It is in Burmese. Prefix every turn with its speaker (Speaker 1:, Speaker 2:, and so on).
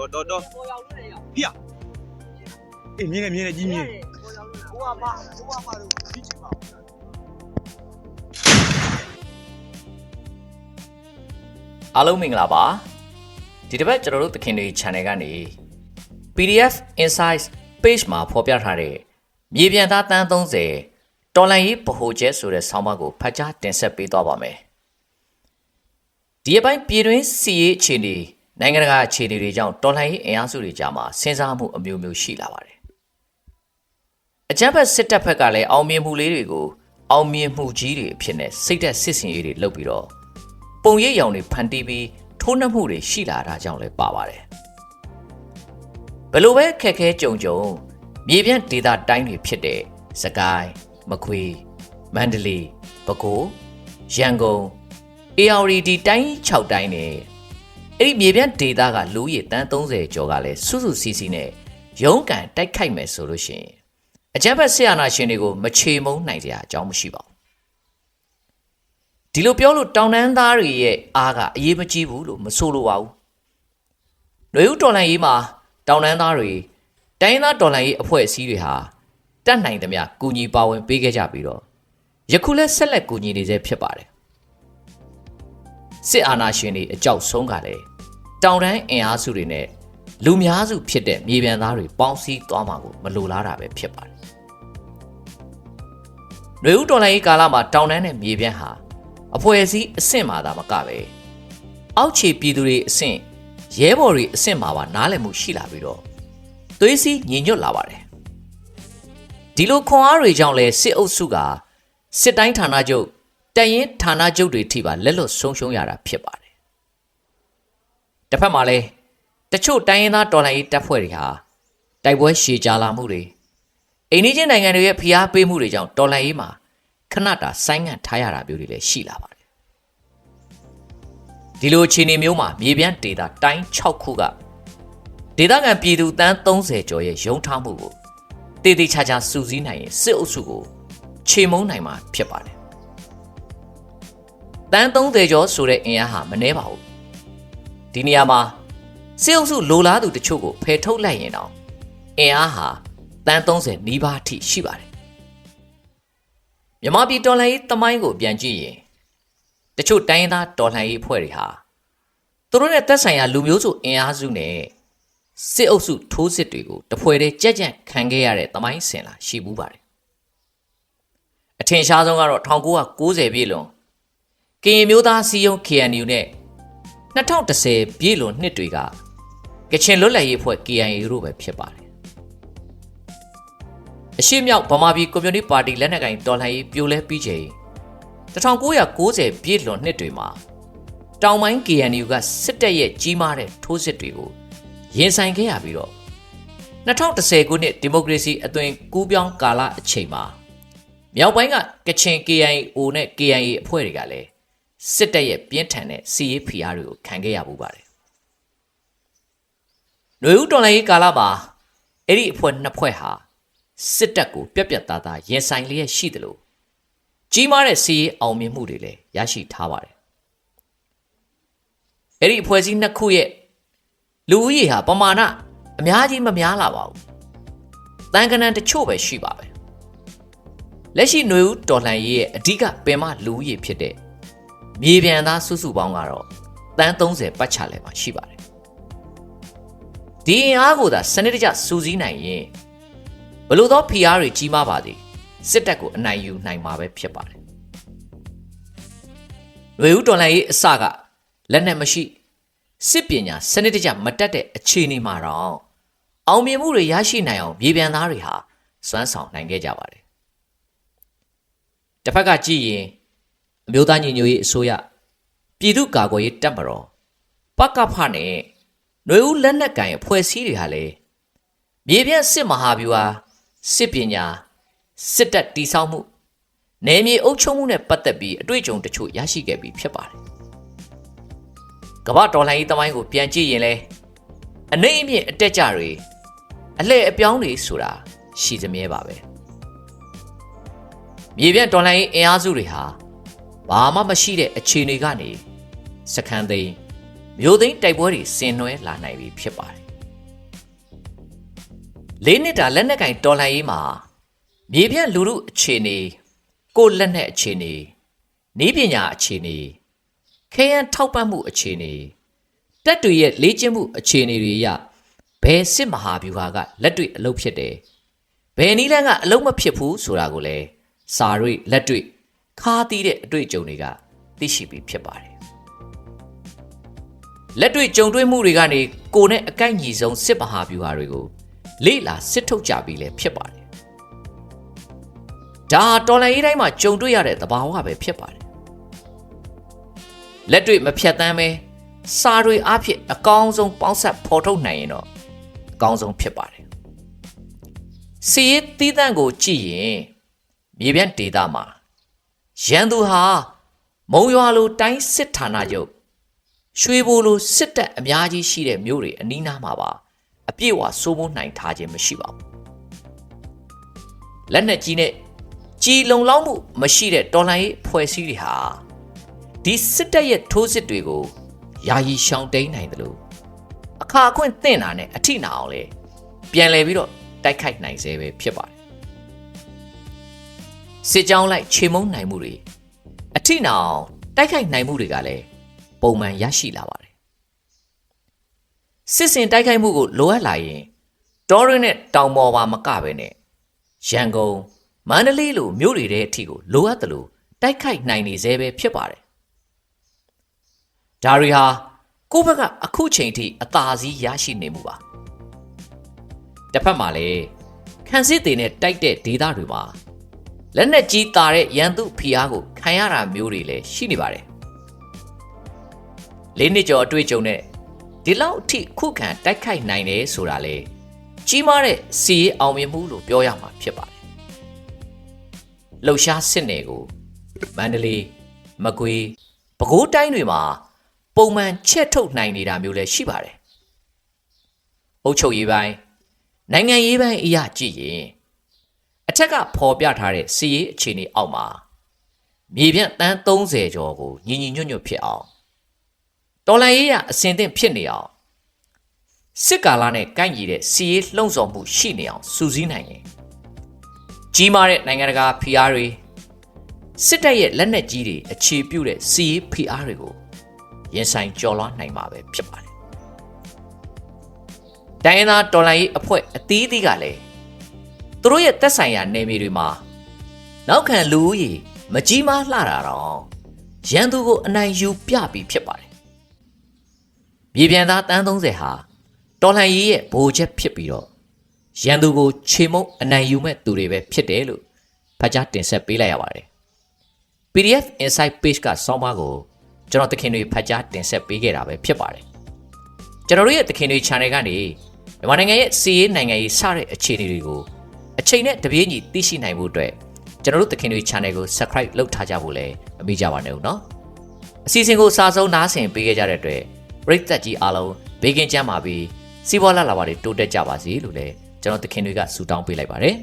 Speaker 1: တော်တော်တော်
Speaker 2: ပေါ်ရောက်လို့ရအောင်
Speaker 1: ဖေအေးမြင်နေမြင်နေကြီးမြင်
Speaker 2: ပေါ်ရောက်လို့
Speaker 3: ဘိုးကမဘိုးကမတို့ဒီချိန်မှာ
Speaker 4: အားလုံးမင်္ဂလာပါဒီတစ်ပတ်ကျွန်တော်တို့သခင်တွေ channel ကနေ PDF Insights page မှာဖော်ပြထားတဲ့မြေပြန်သားတန်း30တော်လန်ရေးဗဟိုကျဲဆိုတဲ့ဆောင်းပါးကိုဖတ်ကြားတင်ဆက်ပေးသွားပါမယ်ဒီအပိုင်းပြည်တွင်းစီရေးအခြေအနေ နိုင်ငံတကာအခြေအနေတွေကြောင့်တော်လန်ရေးအင်အားစုတွေကြားမှာစဉ်းစားမှုအမျိုးမျိုးရှိလာပါတယ်အကြမ်းဖက်စစ်တပ်ဘက်ကလည်းအောင်မြင်မှုလေးတွေကိုအောင်မြင်မှုကြီးတွေအဖြစ်နဲ့စိတ်သက်စစ်စင်ရေးတွေလုပ်ပြီးတော့ပုံရိပ်ရောင်တွေဖန်တီးပြီးထိုးနှက်မှုတွေရှိလာတာကြောင့်လည်းပါပါတယ်ဘယ်လိုပဲခက်ခဲကြုံကြုံမြေပြန့်ဒေသတိုင်းတွေဖြစ်တဲ့စကိုင်းမခွေမန္တလေးပဲခူးရန်ကုန် ARD တိုင်း6တိုင်းနဲ့ အဲ့ဒီမြေပြန့်ဒေသကလူဦးရေတန်း30ကျော်ကလည်းစုစုစည်းစည်းနဲ့ရုန်းကန်တိုက်ခိုက်မယ်ဆိုလို့ရှိရင်အကြမ်းဖက်ဆရာနာရှင်တွေကိုမချေမုန်းနိုင်ကြအကြောင်းမရှိပါဘူးဒီလိုပြောလို့တောင်တန်းသားတွေရဲ့အားကအရေးမကြီးဘူးလို့မဆိုလိုပါဘူး။ຫນွေဦးတော်လန်ရေးမှာတောင်တန်းသားတွေတိုင်းသားတော်လန်ရေးအဖွဲ့အစည်းတွေဟာတတ်နိုင်သမျှကူညီပါဝင်ပေးခဲ့ကြပြီးတော့ယခုလည်းဆက်လက်ကူညီနေစေဖြစ်ပါတယ်။စစ်အာဏာရှင်တွေအကြောက်ဆုံးကလည်း တောင်တန်းအင်အားစုတွေနဲ့လူများစုဖြစ်တဲ့မြေပြန်သားတွေပေါင်းစည်းသွားမှာကိုမလိုလားတာပဲဖြစ်ပါတယ်။ຫນွေဦးတော်လန်ရေးကာလမှာတောင်တန်းနဲ့မြေပြန်ဟာအဖွဲ့အစည်းအဆင့်မှာသာမကပဲအောက်ခြေပြည်သူတွေအဆင့်ရဲဘော်တွေအဆင့်မှာပါနားလည်မှုရှိလာပြီးတော့သွေးစည်းညီညွတ်လာပါတယ်ဒီလိုခွန်အားတွေကြောင့်လဲစစ်အုပ်စုကစစ်တိုင်းဌာနချုပ်တရင်ဌာနချုပ်တွေထိပါလက်လွတ်ဆုံးရှုံးရတာဖြစ်ပါတယ် တစ်ဖက်မှာလဲတချို့တိုင်းရင်းသားတော်လှန်ရေးတပ်ဖွဲ့တွေဟာတိုက်ပွဲရှည်ကြာလာမှုတွေအိန္ဒိချင်းနိုင်ငံတွေရဲ့ဖိအားပေးမှုတွေကြောင့်တော်လှန်ရေးမှာခဏတာဆိုင်းငံ့ထားရတာမျိုးတွေလည်းရှိလာပါတယ်ဒီလိုအခြေအနေမျိုးမှာမြေပြန့်ဒေတာတိုင်း6ခုကဒေသခံပြည်သူတန်း30ကျော်ရဲ့ရုံထားမှုကိုတည်တည်ချာချာစူးစီးနိုင်ရင်စစ်အုပ်စုကိုခြေမုံနိုင်မှာဖြစ်ပါတယ်တန်း30ကျော်ဆိုတဲ့အင်အားဟာမနှဲပါဘူး ဒီနေရာမှာစစ်အုပ်စုလိုလားသူတချို့ကိုဖယ်ထုတ်လိုက်ရင်တော့အင်အားဟာတန်း30နီးပါးအထိရှိပါတယ်မြမပြည်တော်လှန်ရေးတမိုင်းကိုပြန်ကြည့်ရင်တချို့တိုင်းရင်းသားတော်လှန်ရေးအဖွဲ့တွေဟာသူတို့နဲ့သက်ဆိုင်ရာလူမျိုးစုအင်အားစုနဲ့စစ်အုပ်စုထိုးစစ်တွေကိုတဖွဲတည်းကြက်ကြက်ခံခဲ့ရတဲ့တမိုင်းစင်လာရှိဘူးပါတယ်အထင်ရှားဆုံးကတော့1990ပြည့်လွန်ကရင်မျိုးသားစီယုံ KNU နဲ့ 2010ပြည့်လွန်နှစ်တွေကကချင်လွတ်လပ်ရေးအဖွဲ့ KIA တို့ပဲဖြစ်ပါတယ်အရှိမြောက်ဗမာပြည်ကွန်မြူနတီပါတီလက်နက်ကိုင်တော်လှန်ရေးပြိုလဲပြီးချိန်1990ပြည့်လွန်နှစ်တွေမှာတောင်ပိုင်း KNU ကစစ်တပ်ရဲ့ကြီးမားတဲ့ထိုးစစ်တွေကိုရင်ဆိုင်ခဲ့ရပြီးတော့2010ခုနှစ်ဒီမိုကရေစီအသွင်ကူးပြောင်းကာလအချိန်မှာမြောက်ပိုင်းကကချင် KIO နဲ့ KIA အဖွဲ့တွေကလည်း စစ်တပ်ရဲ့ပြင်းထန်တဲ့စီးရေးဖိအားတွေကိုခံခဲ့ရပူပါတယ်။လူဦးတော်လှန်ရေးကာလမှာအဲ့ဒီအဖွဲ့နှစ်ဖွဲ့ဟာစစ်တပ်ကိုပြက်ပြက်သားသားရင်ဆိုင်လျက်ရှိသလိုကြီးမားတဲ့စီးရေးအောင်မြင်မှုတွေလည်းရရှိထားပါတယ်။အဲ့ဒီအဖွဲ့အစည်းနှစ်ခုရဲ့လူဦးရေဟာပမာဏအများကြီးမများလာပါဘူး။တန်ကနန်တချို့ပဲရှိပါပဲ။လက်ရှိຫນွေဦးတော်လှန်ရေးရဲ့အဓိကပင်မလူဦးရေဖြစ်တဲ့ မြေပြန်သားစုစုပေါင်းကတော့တန်း30ပတ်ချလဲမှာရှိပါတယ်။ဒီအင်အားကိုသာစနစ်တကျစူးစီးနိုင်ရင်ဘလို့သောဖိအားတွေကြီးမားပါသည်စစ်တပ်ကိုအနိုင်ယူနိုင်မှာပဲဖြစ်ပါတယ်။လွေဦးတော်လိုင်းရေးအစကလက်နက်မရှိစစ်ပညာစနစ်တကျမတက်တဲ့အခြေအနေမှာတော့အောင်မြင်မှုတွေရရှိနိုင်အောင်မြေပြန်သားတွေဟာစွမ်းဆောင်နိုင်ခဲ့ကြပါတယ်။တစ်ဖက်ကကြည့်ရင်အ မျိုးသားညီညွတ်ရေးအစိုးရပြည်သူ့ကာကွယ်ရေးတပ်မတော်ပကဖနဲ့ຫນွေဦးလက်နက်ကန်အဖွဲ့အစည်းတွေဟာလည်းမြေပြန့်စစ်မဟာဗျူဟာစစ်ပညာစစ်တပ်တီဆောက်မှုနယ်မြေအုပ်ချုပ်မှုနဲ့ပတ်သက်ပြီးအတွေ့အကြုံတချို့ရရှိခဲ့ပြီးဖြစ်ပါတယ်။ကမ္ဘာတော်လှန်ရေးတမိုင်းကိုပြန်ကြည့်ရင်လဲအနေအမြင့်အတက်ကြတွေအလှည့်အပြောင်းတွေဆိုတာရှိသမြဲပါပဲ။မြေပြန့်တော်လှန်ရေးအင်အားစုတွေဟာ ဘာမှမရှိတဲ့အခြေအနေကနေစခန်းသိမ်းမျိုးသိမ်းတိုက်ပွဲတွေဆင်နွှဲလာနိုင်ပြီဖြစ်ပါတယ်လေးနှစ်တာလက်နက်ကင်တော်လှန်ရေးမှာမြေပြန့်လူမှုအခြေအနေကိုယ့်လက်နက်အခြေအနေနည်းပညာအခြေအနေခဲယံထောက်ပံ့မှုအခြေအနေတက်တွေရဲ့လေ့ကျင့်မှုအခြေအနေတွေအရဘယ်စစ်မဟာဗျူဟာကလက်တွေ့အလုပ်ဖြစ်တယ်ဘယ်နည်းလမ်းကအလုံးမဖြစ်ဘူးဆိုတာကိုလည်းစာရိတ်လက်တွေ့ ခါသီးတဲ့အတွေ့အကြုံတွေကသိရှိပြီးဖြစ်ပါတယ်လက်တွေ့ကြုံတွေ့မှုတွေကနေကိုယ်နဲ့အကိုက်ညီဆုံးစစ်မဟာဗျူဟာတွေကိုလေ့လာစစ်ထုတ်ကြပြီးလည်းဖြစ်ပါတယ်ဒါဟာတော်လန်ရေးတိုင်းမှာကြုံတွေ့ရတဲ့သဘာဝပဲဖြစ်ပါတယ်လက်တွေ့မဖြတ်တမ်းပဲစာတွေအဖြစ်အကောင်းဆုံးပေါင်းဆက်ဖော်ထုတ်နိုင်ရင်တော့အကောင်းဆုံးဖြစ်ပါတယ်စီရေးတီးတန့်ကိုကြည့်ရင်မြေပြန့်ဒေတာမှာ ရန်သူဟာမုံရွာလိုတိုင်းစစ်ဌာနချုပ်ရွှေဘိုလိုစစ်တပ်အများကြီးရှိတဲ့မြို့တွေအနီးနားမှာပါအပြည့်အဝစိုးမိုးနိုင်ထားခြင်းမရှိပါဘူးလက်နက်ကြီးနဲ့ကြီးလုံလောက်မှုမရှိတဲ့တော်လိုင်းရေးဖွဲ့စည်းတွေဟာဒီစစ်တပ်ရဲ့ထိုးစစ်တွေကိုယာယီရှောင်တိန်နိုင်တယ်လို့အခါအခွင့်သင့်တာနဲ့အထိနာအောင်လေပြန်လဲပြီးတော့တိုက်ခိုက်နိုင်စေပဲဖြစ်ပါတယ် စစ်ကြောင်းလိုက်ခြေမုံနိုင်မှုတွေအထိနာအောင်တိုက်ခိုက်နိုင်မှုတွေကလည်းပုံမှန်ရရှိလာပါတယ်စစ်စင်တိုက်ခိုက်မှုကိုလိုအပ်လာရင်တောရင်းနဲ့တောင်ပေါ်ပါမကပဲနဲ့ရန်ကုန်မန္တလေးလိုမြို့တွေတဲ့အထိကိုလိုအပ်တယ်လို့တိုက်ခိုက်နိုင်နေသေးပဲဖြစ်ပါတယ်ဒါတွေဟာကိုယ့်ဘက်ကအခုချိန်ထိအသာစီးရရှိနေမှုပါတစ်ဖက်မှာလည်းခန်းစစ်တွေနဲ့တိုက်တဲ့ဒေသတွေမှာ လက်နက်ကြီးတာတဲ့ရန်သူဖိအားကိုခံရတာမျိုးတွေလည်းရှိနေပါတယ်လေးနှစ်ကျော်အတွေ့အကြုံနဲ့ဒီလောက်အထိခုခံတိုက်ခိုက်နိုင်တယ်ဆိုတာလေကြီးမားတဲ့စီရေးအောင်မြင်မှုလို့ပြောရမှာဖြစ်ပါတယ်လှုပ်ရှားစစ်နယ်ကိုမန္တလေးမကွေးပဲခူးတိုင်းတွေမှာပုံမှန်ချက်ထုတ်နိုင်နေတာမျိုးလည်းရှိပါတယ်အုပ်ချုပ်ရေးပိုင်းနိုင်ငံရေးပိုင်းအရာကြည့်ရင် အထက်ကဖော်ပြထားတဲ့စီရေးအခြေအနေအောက်မှာမြေပြန့်တန်း30ကျော်ကိုညီညီညွတ်ညွတ်ဖြစ်အောင်တော်လန်ရေးရအစင်သင့်ဖြစ်နေအောင်စစ်ကာလနဲ့ကိုက်ညီတဲ့စီရေးလှုံ့ဆော်မှုရှိနေအောင်စူးစီးနိုင်ရင်ကြီးမားတဲ့နိုင်ငံတကာဖိအားတွေစစ်တပ်ရဲ့လက်နက်ကြီးတွေအခြေပြုတဲ့စီရေးဖိအားတွေကိုရင်ဆိုင်ကျော်လွှားနိုင်မှာပဲဖြစ်ပါတယ်။တိုင်းရင်းသားတော်လှန်ရေးအဖွဲ့အသီးသီးကလည်း သူတို့ရဲ့သက်ဆိုင်ရာနယ်မြေတွေမှာနောက်ခံလူဦးရေမကြီးမားလှတာတော့ရန်သူကိုအနိုင်ယူပြပြီးဖြစ်ပါတယ်။မြေပြန်သားတန်း30ဟာတော်လှန်ရေးရဲ့ဗိုလ်ချက်ဖြစ်ပြီးတော့ရန်သူကိုခြေမုပ်အနိုင်ယူမဲ့သူတွေပဲဖြစ်တယ်လို့ဖတ်ကြားတင်ဆက်ပေးလိုက်ရပါတယ်။ PDF Insight Page ကစောင်းပါကိုကျွန်တော်တခင်တွေဖတ်ကြားတင်ဆက်ပေးခဲ့တာပဲဖြစ်ပါတယ်ကျွန်တော်တို့ရဲ့တခင်တွေ channel ကနေမြန်မာနိုင်ငံရဲ့စီးရေးနိုင်ငံရေးစတဲ့အခြေအနေတွေကို အချိန်နဲ့တပြေးညီသိရှိနိုင်ဖို့အတွက်ကျွန်တော်တို့တခင်တွေ channel ကို subscribe လုပ်ထားကြဖို့လည်းမမေ့ကြပါနဲ့ဦးနော်အစီအစဉ်ကိုစာဆုံးနားဆင်ပေးခဲ့ကြတဲ့အတွက်ပရိသတ်ကြီးအားလုံးဘေးကင်းကြပါပြီးစီးပွားလာလာပါတွေတိုးတက်ကြပါစေလို့လည်းကျွန်တော်တခင်တွေကဆုတောင်းပေးလိုက်ပါတယ်